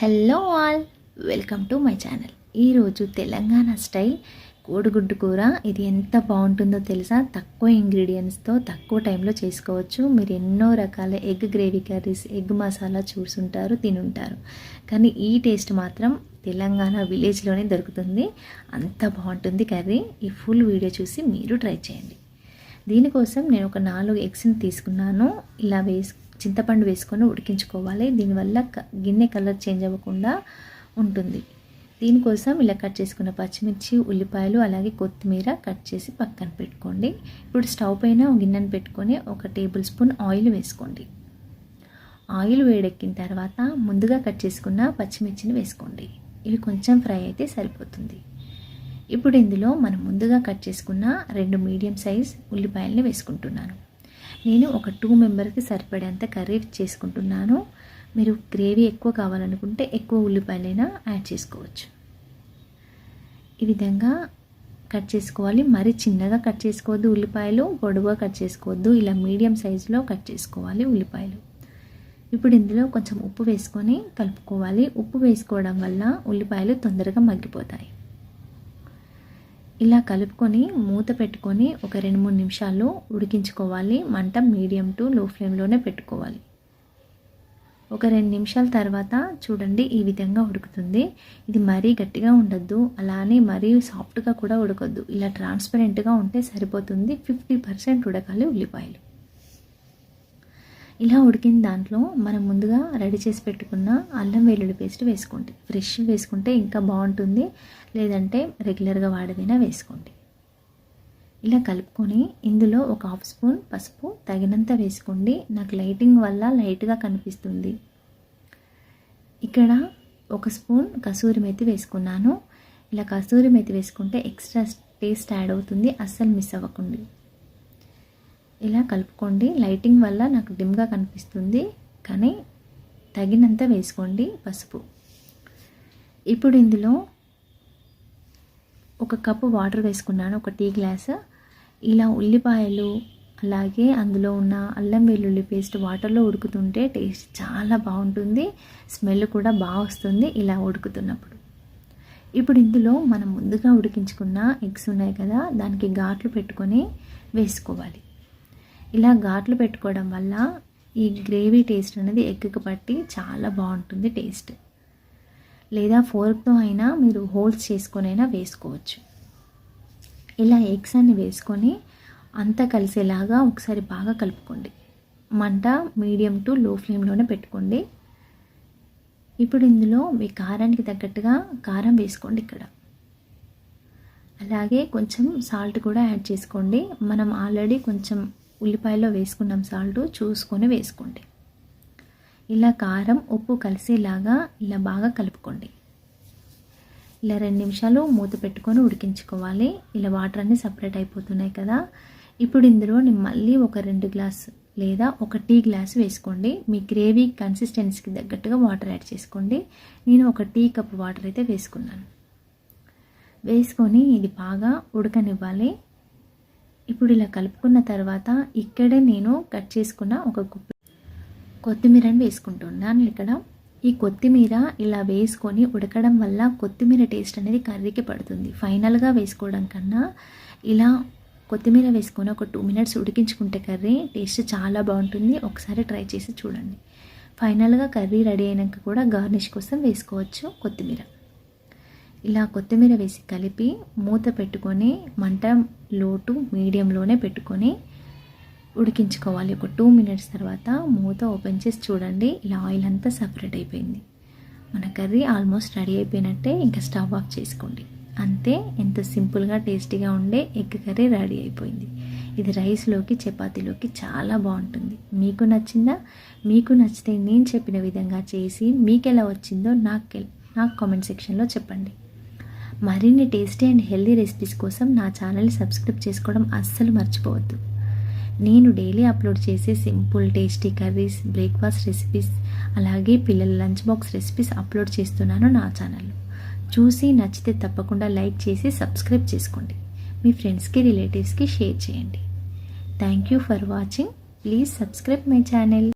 Hello all welcome to my channel. ఈరోజు Telangana style కోడిగుడ్డు కూర. ఇది ఎంత బాగుంటుందో తెలుసా? తక్కువ ఇంగ్రీడియంట్స్తో తక్కువ టైంలో చేసుకోవచ్చు. మీరు ఎన్నో రకాల egg gravy curries egg masala చూసుంటారు తినుంటారు. కానీ ఈ టేస్ట్ మాత్రం తెలంగాణ విలేజ్లోనే దొరుకుతుంది. అంత బాగుంటుంది కర్రీ. ఈ ఫుల్ వీడియో చూసి మీరు ట్రై చేయండి. దీనికోసం నేను ఒక నాలుగు ఎగ్స్ని తీసుకున్నాను. ఇలా వేసి చింతపండు వేసుకొని ఉడికించుకోవాలి. దీనివల్ల గిన్నె కలర్ చేంజ్ అవ్వకుండా ఉంటుంది. దీనికోసం ఇలా కట్ చేసుకున్న పచ్చిమిర్చి ఉల్లిపాయలు అలాగే కొత్తిమీర కట్ చేసి పక్కన పెట్టుకోండి. ఇప్పుడు స్టవ్ పైన గిన్నెను పెట్టుకొని ఒక టేబుల్ స్పూన్ ఆయిల్ వేసుకోండి. ఆయిల్ వేడెక్కిన తర్వాత ముందుగా కట్ చేసుకున్న పచ్చిమిర్చిని వేసుకోండి. ఇవి కొంచెం ఫ్రై అయితే సరిపోతుంది. ఇప్పుడు ఇందులో మనం ముందుగా కట్ చేసుకున్న రెండు మీడియం సైజ్ ఉల్లిపాయలని వేసుకుంటున్నాను. నేను ఒక టూ మెంబర్కి సరిపడేంత కర్రీ చేసుకుంటున్నాను. మీరు గ్రేవీ ఎక్కువ కావాలనుకుంటే ఎక్కువ ఉల్లిపాయలైనా యాడ్ చేసుకోవచ్చు. ఈ విధంగా కట్ చేసుకోవాలి. మరీ చిన్నగా కట్ చేసుకోవద్దు ఉల్లిపాయలు పొడవుగా కట్ చేసుకోవద్దు. ఇలా మీడియం సైజులో కట్ చేసుకోవాలి ఉల్లిపాయలు. ఇప్పుడు ఇందులో కొంచెం ఉప్పు వేసుకొని కలుపుకోవాలి. ఉప్పు వేసుకోవడం వల్ల ఉల్లిపాయలు తొందరగా మగ్గిపోతాయి. ఇలా కలుపుకొని మూత పెట్టుకొని ఒక రెండు మూడు నిమిషాలు ఉడికించుకోవాలి. మంట మీడియం టు లో ఫ్లేమ్లోనే పెట్టుకోవాలి. ఒక రెండు నిమిషాల తర్వాత చూడండి ఈ విధంగా ఉడుకుతుంది. ఇది మరీ గట్టిగా ఉండొద్దు. అలానే మరీ సాఫ్ట్గా కూడా ఉడకొద్దు. ఇలా ట్రాన్స్పరెంట్గా ఉంటే సరిపోతుంది. ఫిఫ్టీ పర్సెంట్ ఉడకాలి ఉల్లిపాయలు. ఇలా ఉడికిన దాంట్లో మనం ముందుగా రెడీ చేసి పెట్టుకున్న అల్లం వెల్లుల్లి పేస్ట్ వేసుకోండి. ఫ్రెష్ వేసుకుంటే ఇంకా బాగుంటుంది. లేదంటే రెగ్యులర్గా వాడదైనా వేసుకోండి. ఇలా కలుపుకొని ఇందులో ఒక హాఫ్ స్పూన్ పసుపు తగినంత వేసుకోండి. నాకు లైటింగ్ వల్ల లైట్గా కనిపిస్తుంది. ఇక్కడ ఒక స్పూన్ కసూరి మెతి వేసుకున్నాను. ఇలా కసూరి మెతి వేసుకుంటే ఎక్స్ట్రా టేస్ట్ యాడ్ అవుతుంది. అస్సలు మిస్ అవ్వకండి. ఇలా కలుపుకోండి. లైటింగ్ వల్ల నాకు డిమ్గా కనిపిస్తుంది. కానీ తగినంత వేసుకోండి పసుపు. ఇప్పుడు ఇందులో ఒక కప్పు వాటర్ వేసుకున్నాను. ఒక టీ గ్లాస్. ఇలా ఉల్లిపాయలు అలాగే అందులో ఉన్న అల్లం వెల్లుల్లి పేస్ట్ వాటర్లో ఉడుకుతుంటే టేస్ట్ చాలా బాగుంటుంది. స్మెల్ కూడా బాగా వస్తుంది ఇలా ఉడుకుతున్నప్పుడు. ఇప్పుడు ఇందులో మనం ముందుగా ఉడికించుకున్న ఎగ్స్ ఉన్నాయి కదా దానికి ఘాట్లు పెట్టుకొని వేసుకోవాలి. ఇలా ఘాట్లు పెట్టుకోవడం వల్ల ఈ గ్రేవీ టేస్ట్ అనేది ఎగ్కి పట్టి చాలా బాగుంటుంది టేస్ట్. లేదా ఫోర్క్తో అయినా మీరు హోల్స్ చేసుకొని అయినా వేసుకోవచ్చు. ఇలా ఎగ్స్ అన్ని వేసుకొని అంతా కలిసేలాగా ఒకసారి బాగా కలుపుకోండి. మంట మీడియం టు లో ఫ్లేమ్లోనే పెట్టుకోండి. ఇప్పుడు ఇందులో మీ కారానికి తగ్గట్టుగా కారం వేసుకోండి ఇక్కడ. అలాగే కొంచెం సాల్ట్ కూడా యాడ్ చేసుకోండి. మనం ఆల్రెడీ కొంచెం ఉల్లిపాయలో వేసుకున్నాం సాల్ట్ చూసుకొని వేసుకోండి. ఇలా కారం ఉప్పు కలిసేలాగా ఇలా బాగా కలుపుకోండి. ఇలా రెండు నిమిషాలు మూత పెట్టుకొని ఉడికించుకోవాలి. ఇలా వాటర్ అన్నీ సపరేట్ అయిపోతున్నాయి కదా. ఇప్పుడు ఇందులో నేను మళ్ళీ ఒక రెండు గ్లాస్ లేదా ఒక టీ గ్లాస్ వేసుకోండి. మీ గ్రేవీ కన్సిస్టెన్సీకి తగ్గట్టుగా వాటర్ యాడ్ చేసుకోండి. నేను ఒక టీ కప్ వాటర్ అయితే వేసుకున్నాను. వేసుకొని ఇది బాగా ఉడకనివ్వాలి. ఇప్పుడు ఇలా కలుపుకున్న తర్వాత ఇక్కడే నేను కట్ చేసుకున్న ఒక కుప్పి కొత్తిమీరని వేసుకుంటున్నాను. ఇక్కడ ఈ కొత్తిమీర ఇలా వేసుకొని ఉడకడం వల్ల కొత్తిమీర టేస్ట్ అనేది కర్రీకి పడుతుంది. ఫైనల్గా వేసుకోవడం కన్నా ఇలా కొత్తిమీర వేసుకొని ఒక టూ మినిట్స్ ఉడికించుకుంటే కర్రీ టేస్ట్ చాలా బాగుంటుంది. ఒకసారి ట్రై చేసి చూడండి. ఫైనల్గా కర్రీ రెడీ అయినాక కూడా గార్నిష్ కోసం వేసుకోవచ్చు కొత్తిమీర. ఇలా కొత్తిమీర వేసి కలిపి మూత పెట్టుకొని మంట లోటు మీడియంలోనే పెట్టుకొని ఉడికించుకోవాలి. ఒక టూ మినిట్స్ తర్వాత మూత ఓపెన్ చేసి చూడండి. ఇలా ఆయిల్ అంతా సపరేట్ అయిపోయింది. మన కర్రీ ఆల్మోస్ట్ రెడీ అయిపోయినట్టే ఇంకా స్టవ్ ఆఫ్ చేసుకోండి. అంతే ఎంత సింపుల్గా టేస్టీగా ఉండే ఎగ్ కర్రీ రెడీ అయిపోయింది. ఇది రైస్లోకి చపాతీలోకి చాలా బాగుంటుంది. మీకు నచ్చిందా? మీకు నచ్చితే నేను చెప్పిన విధంగా చేసి మీకు ఎలా వచ్చిందో నాకు నాకు కామెంట్ సెక్షన్లో చెప్పండి. మరిన్ని టేస్టీ అండ్ హెల్దీ రెసిపీస్ కోసం నా ఛానల్ని సబ్స్క్రైబ్ చేసుకోవడం అస్సలు మర్చిపోవద్దు. నేను డైలీ అప్లోడ్ చేసే simple tasty curries breakfast recipes అలాగే పిల్లల లంచ్ బాక్స్ రెసిపీస్ అప్లోడ్ చేస్తున్నాను నా ఛానల్లో చూసి నచ్చితే తప్పకుండా లైక్ చేసి సబ్స్క్రైబ్ చేసుకోండి. మీ ఫ్రెండ్స్కి రిలేటివ్స్కి షేర్ చేయండి. Thank you for watching. Please subscribe my channel.